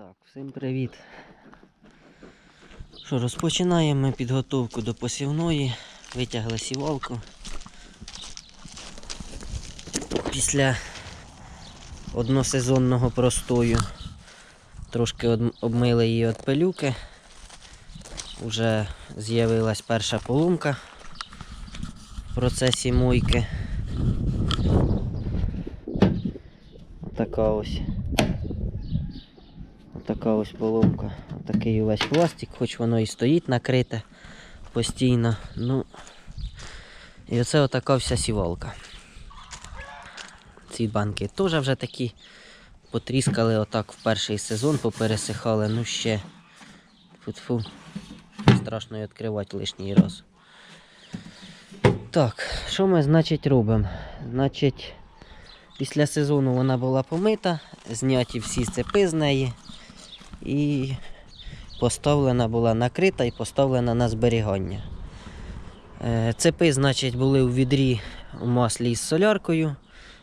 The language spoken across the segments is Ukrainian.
Так, всім привіт. Що, розпочинаємо підготовку до посівної. Витягли сівалку. Після односезонного простою трошки обмили її від пилюки. Уже з'явилась перша поломка в процесі мойки. Така ось. Така ось поломка. Такий увесь пластик, хоч воно і стоїть накрите постійно. Ну, і оце отака вся сівалка. Ці банки теж вже такі потріскали отак в перший сезон, попересихали, ну ще фу страшно і відкривати лишній раз. Так, що ми, значить, робимо? Значить, після сезону вона була помита, зняті всі цепи з неї і поставлена була накрита і поставлена на зберігання. Е, Цепи, значить, були у відрі у маслі із соляркою.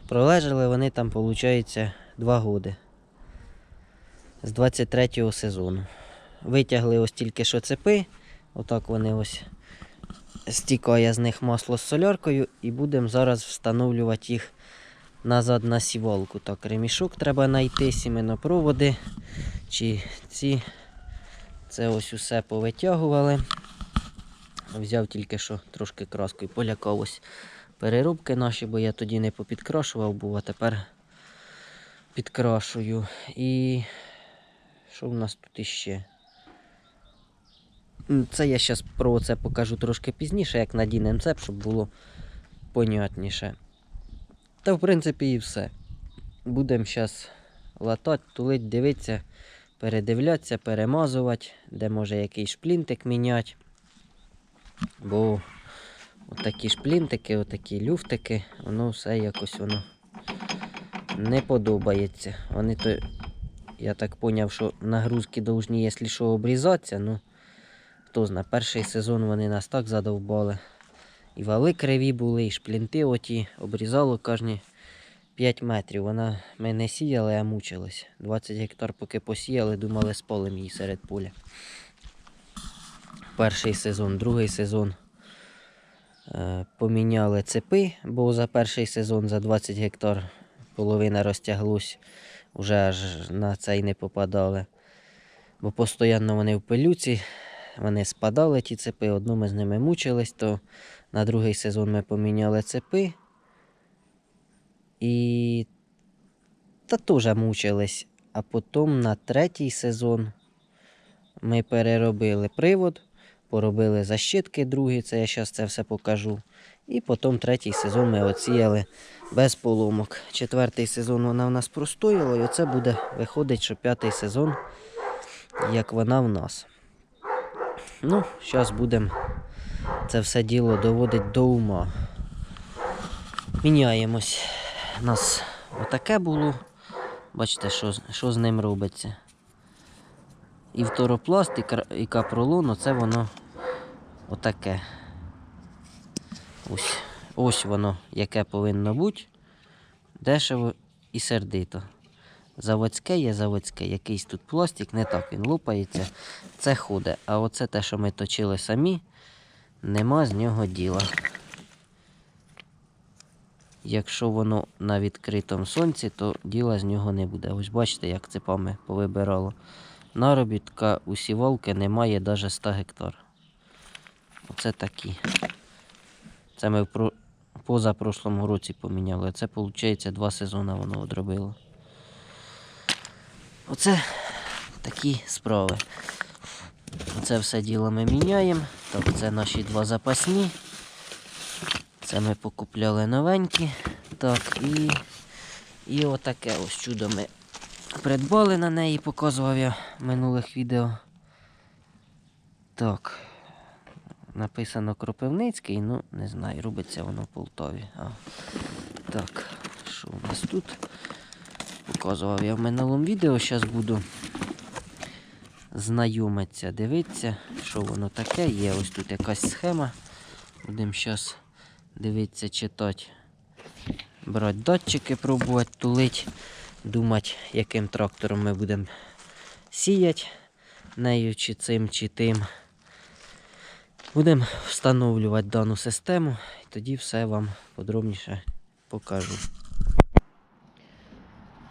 Пролежали вони там, виходить, 2 роки. З 23-го сезону. Витягли ось тільки що цепи. Отак вони ось стікає з них масло з соляркою і будемо зараз встановлювати їх назад на сівалку. Так, ремішок треба знайти, сіменопроводи. Чи ці це ось усе повитягували. Взяв тільки що трошки краскою полякав ось переробки наші, бо я тоді не попідкрашував, був, а тепер підкрашую. І що в нас тут іще? Це я зараз про це покажу трошки пізніше, як надінемо цеп, щоб було понятніше. Та в принципі і все. Будемо зараз латати, тулить, дивитися, передивлятися, перемазувати, де може якийсь шплінтик міняти. Бо отакі шплінтики, отакі люфтики, воно все якось воно не подобається. Вони то, я так зрозумів, що нагрузки повинні, якщо що, обрізатися. Ну, хто знає, перший сезон вони нас так задовбали. І вали криві були, і шплінти оті обрізало кожні 5 метрів. Вона ми не сіяли, а мучились. 20 гектар поки посіяли, думали спалим її серед поля. Перший сезон, другий сезон е, поміняли цепи, бо за перший сезон за 20 гектар половина розтяглась, вже аж на цей не попадали. Бо постійно вони в пилюці, вони спадали ті цепи, одну ми з ними мучились, то на другий сезон ми поміняли цепи. І та теж мучились. А потім на третій сезон ми переробили привод, поробили защитки другі, це я зараз це все покажу. І потім третій сезон ми оціяли без поломок. Четвертий сезон вона в нас простояла, і оце буде виходить, що п'ятий сезон, як вона в нас. Ну, зараз будемо це все діло доводити до ума. Міняємось. У нас отаке було. Бачите, що, що з ним робиться. І второпласт, і, капролон, оце воно отаке. Ось, ось воно, яке повинно бути. Дешево і сердито. Заводське є заводське, якийсь тут пластик, не так він лупається, це ходить. А оце те, що ми точили самі, нема з нього діла. Якщо воно на відкритому сонці, то діла з нього не буде. Ось бачите, як цепами повибирало. Наробітка у сівалки немає навіть 100 гектар. Оце такі. Це ми в про... позапрошлому році поміняли. Це, виходить, два сезони воно одробило. Оце такі справи. Це все діло ми міняємо. Так, це наші два запасні. Це ми покупляли новенькі. Так, і, і отаке ось чудо ми придбали на неї, показував я в минулих відео. Так. Написано Кропивницький, ну не знаю, робиться воно в Полтаві. А, так, що у нас тут? Показував я в минулому відео, зараз буду знайомитися, дивитися, що воно таке. Є ось тут якась схема. Будемо зараз дивитися, читати. Брати датчики, пробувати, тулити, думати, яким трактором ми будемо сіяти нею чи цим, чи тим. Будемо встановлювати дану систему і тоді все вам подробніше покажу.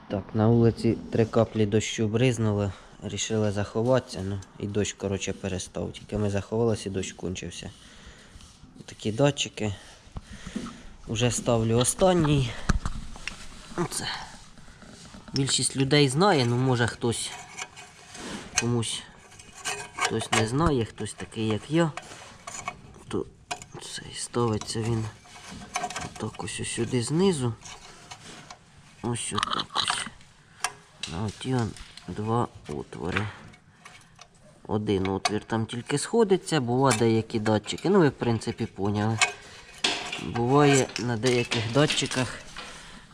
Так, на вулиці три каплі дощу бризнули, рішили заховатися, ну і дощ, коротше, перестав. Тільки ми заховалися і дощ кончився. Такі датчики. Уже ставлю останній. Оце. Більшість людей знає, ну може хтось комусь хтось не знає, хтось такий як я. То цей ставиться він отак ось сюди знизу. Ось отак ось. На оті два отвори. Один отвір там тільки сходиться, бува деякі датчики. Ну ви в принципі поняли. Буває на деяких датчиках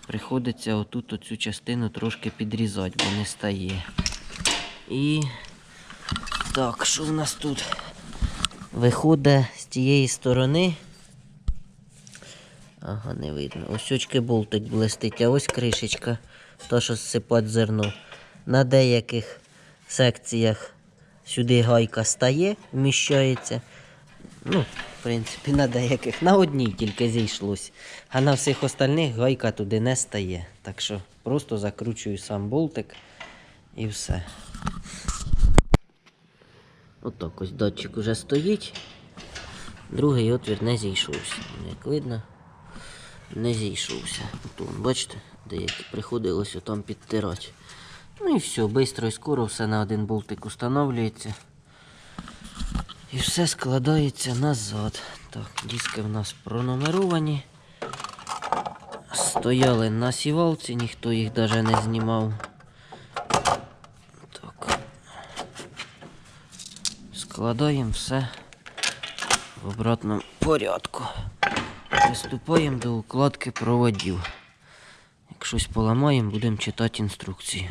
приходиться отут оцю частину трошки підрізати, бо не стає. І так, що в нас тут? Виходить з тієї сторони. Ага, не видно. Ось очки болтик блистить, а ось кришечка, то що зсипать зерно. На деяких секціях сюди гайка стає, вміщається. Ну, в принципі, на деяких. На одній тільки зійшлось. А на всіх остальних гайка туди не стає. Так що просто закручую сам болтик і все. Отак ось датчик уже стоїть. Другий отвір не зійшовся. Як видно, не зійшовся. От бачите, деякі приходилося там підтирати. Ну і все, швидко і скоро все на один болтик установлюється. І все складається назад. Так, диски в нас пронумеровані. Стояли на сівалці, ніхто їх навіть не знімав. Так. Складаємо все в обратному порядку. Приступаємо до укладки проводів. Як щось поламаємо, будемо читати інструкції.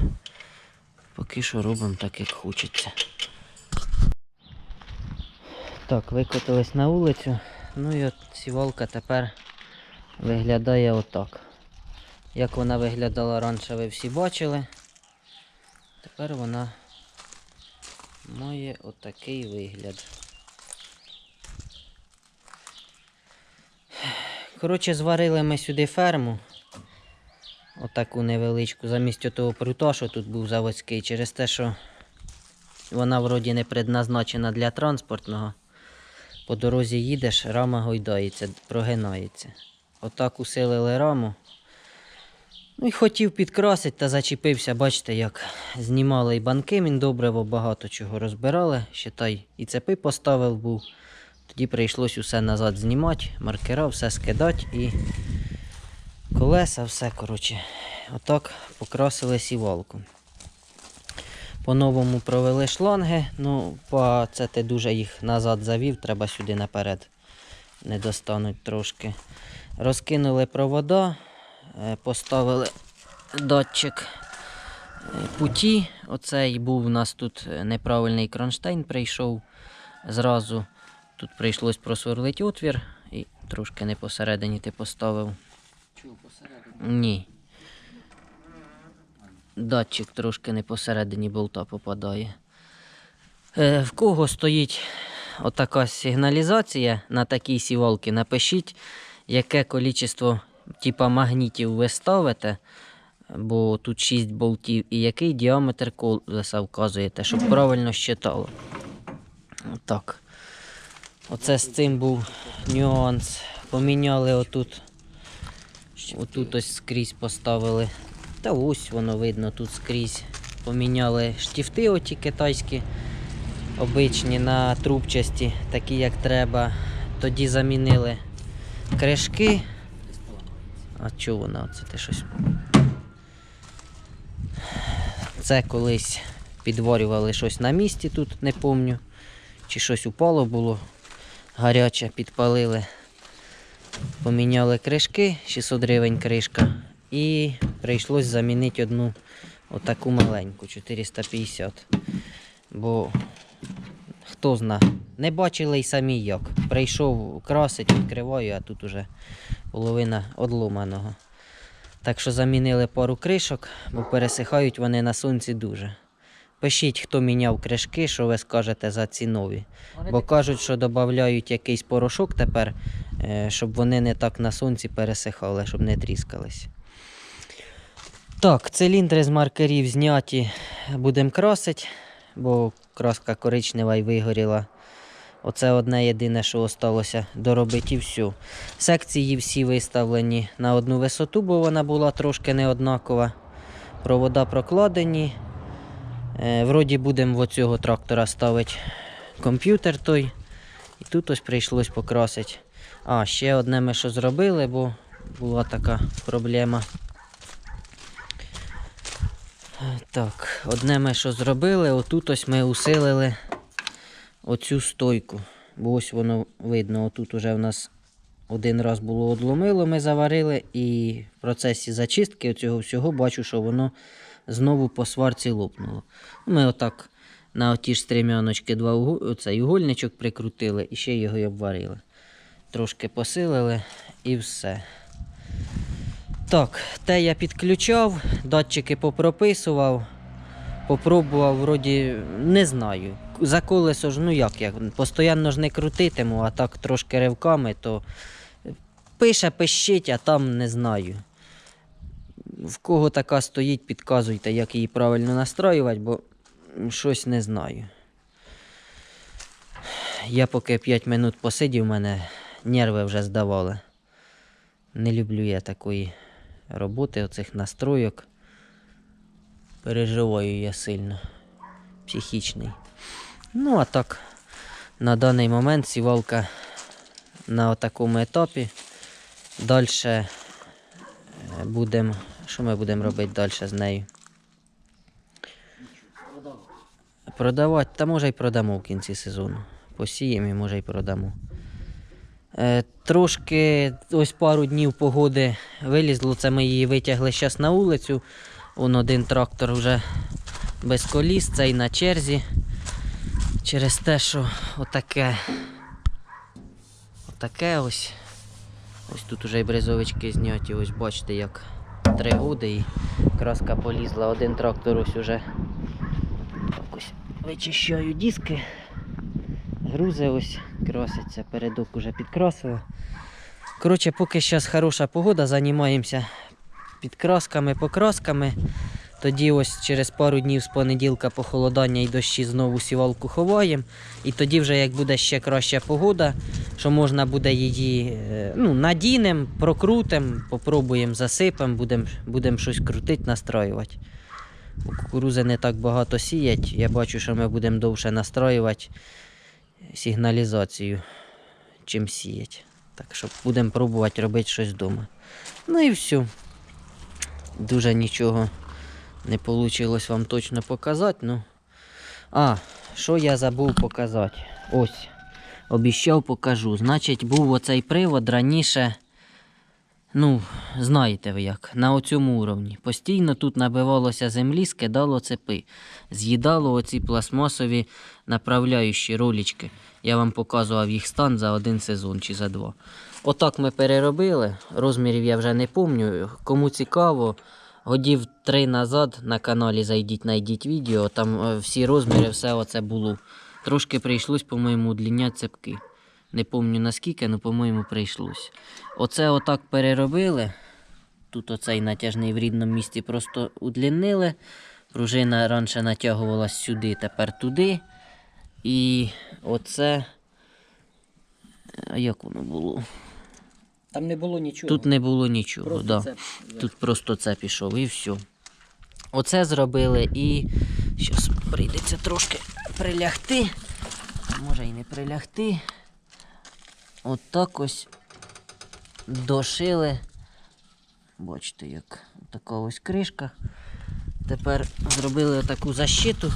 Поки що робимо так, як хочеться. Так, викотились на вулицю. Ну і от сівалка тепер виглядає отак. Як вона виглядала раніше, ви всі бачили. Тепер вона має отакий вигляд. Коротше, зварили ми сюди ферму. Отаку невеличку, замість того прута, що тут був заводський, через те, що вона вроді не предназначена для транспортного. По дорозі їдеш, рама гойдається, прогинається. Отак усилили раму. Ну і хотів підкрасити та зачепився, бачите, як знімали і банки, він добре багато чого розбирали. Считай, і цепи поставив був. Тоді прийшлось усе назад знімати, маркера, все скидати і колеса, все, коротше. Отак покрасили сівалку. По-новому провели шланги, ну, по це ти дуже їх назад завів, треба сюди наперед не достануть трошки. Розкинули провода, е, поставили датчик е, путі. Оцей був у нас тут е, неправильний кронштейн прийшов зразу. Тут прийшлось просверлити отвір і трошки не посередині ти поставив. Чого посередині? Ні. Датчик трошки не посередині болта попадає. Е, в кого стоїть отака сигналізація на такій сівалці, напишіть, яке кількість типа магнітів ви ставите, бо тут 6 болтів, і який діаметр колеса вказуєте, щоб правильно щитало. Отак. Оце з цим був нюанс. Поміняли отут. Отут ось скрізь поставили. Та ось воно видно тут скрізь. Поміняли штифти оті китайські, обичні на трубчасті, такі як треба. Тоді замінили кришки. А чого вона? Це ти щось. Це колись підварювали щось на місці тут, не помню. Чи щось упало було гаряче, підпалили. Поміняли кришки, 600 гривень кришка. І прийшлось замінити одну отаку маленьку, 450. Бо хто зна, не бачили й самі як. Прийшов красить, відкриваю, а тут уже половина одломаного. Так що замінили пару кришок, бо пересихають вони на сонці дуже. Пишіть, хто міняв кришки, що ви скажете за ці нові. Бо кажуть, що додають якийсь порошок тепер, е, щоб вони не так на сонці пересихали, щоб не тріскались. Так, циліндри з маркерів зняті, будемо красити, бо краска коричнева і вигоріла. Оце одне єдине, що осталося доробити і все. Секції всі виставлені на одну висоту, бо вона була трошки неоднакова. Провода прокладені. Е, вроді будемо в оцього трактора ставити комп'ютер той. І тут ось прийшлось покрасити. А, ще одне ми що зробили, бо була така проблема. Так, одне ми що зробили, отут ось ми усилили оцю стойку. Бо ось воно видно, отут уже в нас один раз було одломило, ми заварили, і в процесі зачистки цього всього бачу, що воно знову по сварці лопнуло. Ми отак на оті ж стрімяночки два оцей угольничок прикрутили і ще його й обварили. Трошки посилили і все. Так, те я підключав, датчики попрописував. Попробував, вроді, не знаю. За колесо ж, ну як я, постійно ж не крутитиму, а так трошки ривками, то пише, пищить, а там не знаю. В кого така стоїть, підказуйте, як її правильно настроювати, бо щось не знаю. Я поки 5 минут посидів, мене нерви вже здавали. Не люблю я такої роботи, оцих настройок. Переживаю я сильно. Психічний. Ну, а так, на даний момент сівалка на такому етапі. Далі будемо. Що ми будемо робити далі з нею? Продавати, та може й продамо в кінці сезону. Посіємо і може й продамо. Е, трошки ось пару днів погоди вилізло, це ми її витягли зараз на вулицю. Он один трактор вже без коліс, цей на черзі. Через те, що отаке. Отаке ось. Ось тут уже і бризовички зняті, ось бачите, як три годи і краска полізла. Один трактор ось уже ось вичищаю диски. Грузи ось краситься, передок уже підкрасила. Коротше, поки зараз хороша погода, займаємося підкрасками, покрасками. Тоді ось через пару днів з понеділка похолодання і дощі знову сівалку ховаємо. І тоді вже як буде ще краща погода, що можна буде її е, ну, надінемо, прокрутимо, попробуємо засипемо, будемо будем щось крутити, настраювати. Кукурузи не так багато сіять. Я бачу, що ми будемо довше настраювати сигналізацію, чим сіять. Так що будемо пробувати робити щось вдома. Ну і все. Дуже нічого не вийшло вам точно показати. Ну. А, що я забув показати? Ось. Обіщав покажу. Значить, був оцей привод раніше. Ну, знаєте ви як, на оцьому уровні. Постійно тут набивалося землі, скидало цепи, з'їдало оці пластмасові направляючі ролічки. Я вам показував їх стан за один сезон чи за два. Отак ми переробили. Розмірів я вже не пам'ятаю. Кому цікаво, годів три назад на каналі зайдіть, знайдіть відео. Там е, всі розміри, все оце було. Трошки прийшлось, по-моєму, удліняти цепки. Не пам'ятаю наскільки, але, по-моєму, прийшлось. Оце отак переробили. Тут оцей натяжний в рідному місці просто удлінили. Пружина раніше натягувалась сюди, тепер туди. І оце. А як воно було? Там не було нічого. Тут не було нічого. Просто да. це Тут просто це пішов і все. Оце зробили і. Зараз прийдеться трошки прилягти. Може і не прилягти. От так ось дошили. Бачите, як така ось кришка. Тепер зробили таку защиту.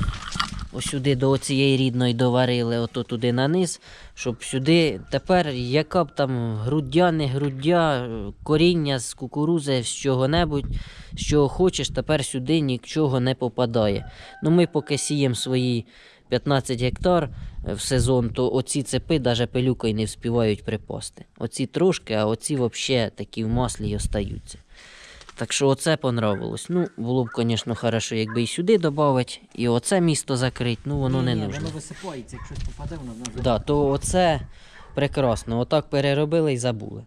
Ось сюди до цієї рідної доварили, ото туди на низ, щоб сюди тепер яка б там груддя, не груддя, коріння з кукурузи, з чого-небудь, з чого хочеш, тепер сюди нічого не попадає. Ну ми поки сіємо свої 15 гектар е, в сезон, то оці цепи навіть пилюкою не вспівають припасти. Оці трошки, а оці взагалі такі в маслі й остаються. Так що оце понравилось. Ну, було б, звісно, хорошо, якби і сюди додати, і оце місто закрити, ну воно не Ні, нужно. Воно висипається, якщо попаде, воно воно Да, то оце прекрасно. Отак переробили і забули.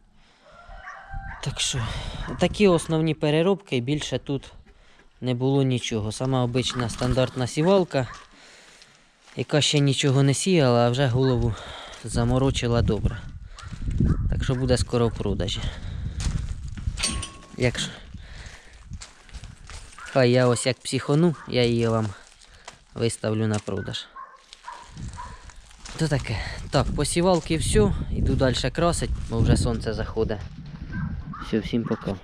Так що, такі основні переробки, більше тут не було нічого. Сама обична стандартна сівалка, яка ще нічого не сіяла, а вже голову заморочила добре. Так що буде скоро в продажі. Якщо. Хай я ось як психону, я її вам виставлю на продаж. То таке. Так, посівалки все, іду далі красить, бо вже сонце заходить. Все, всім пока.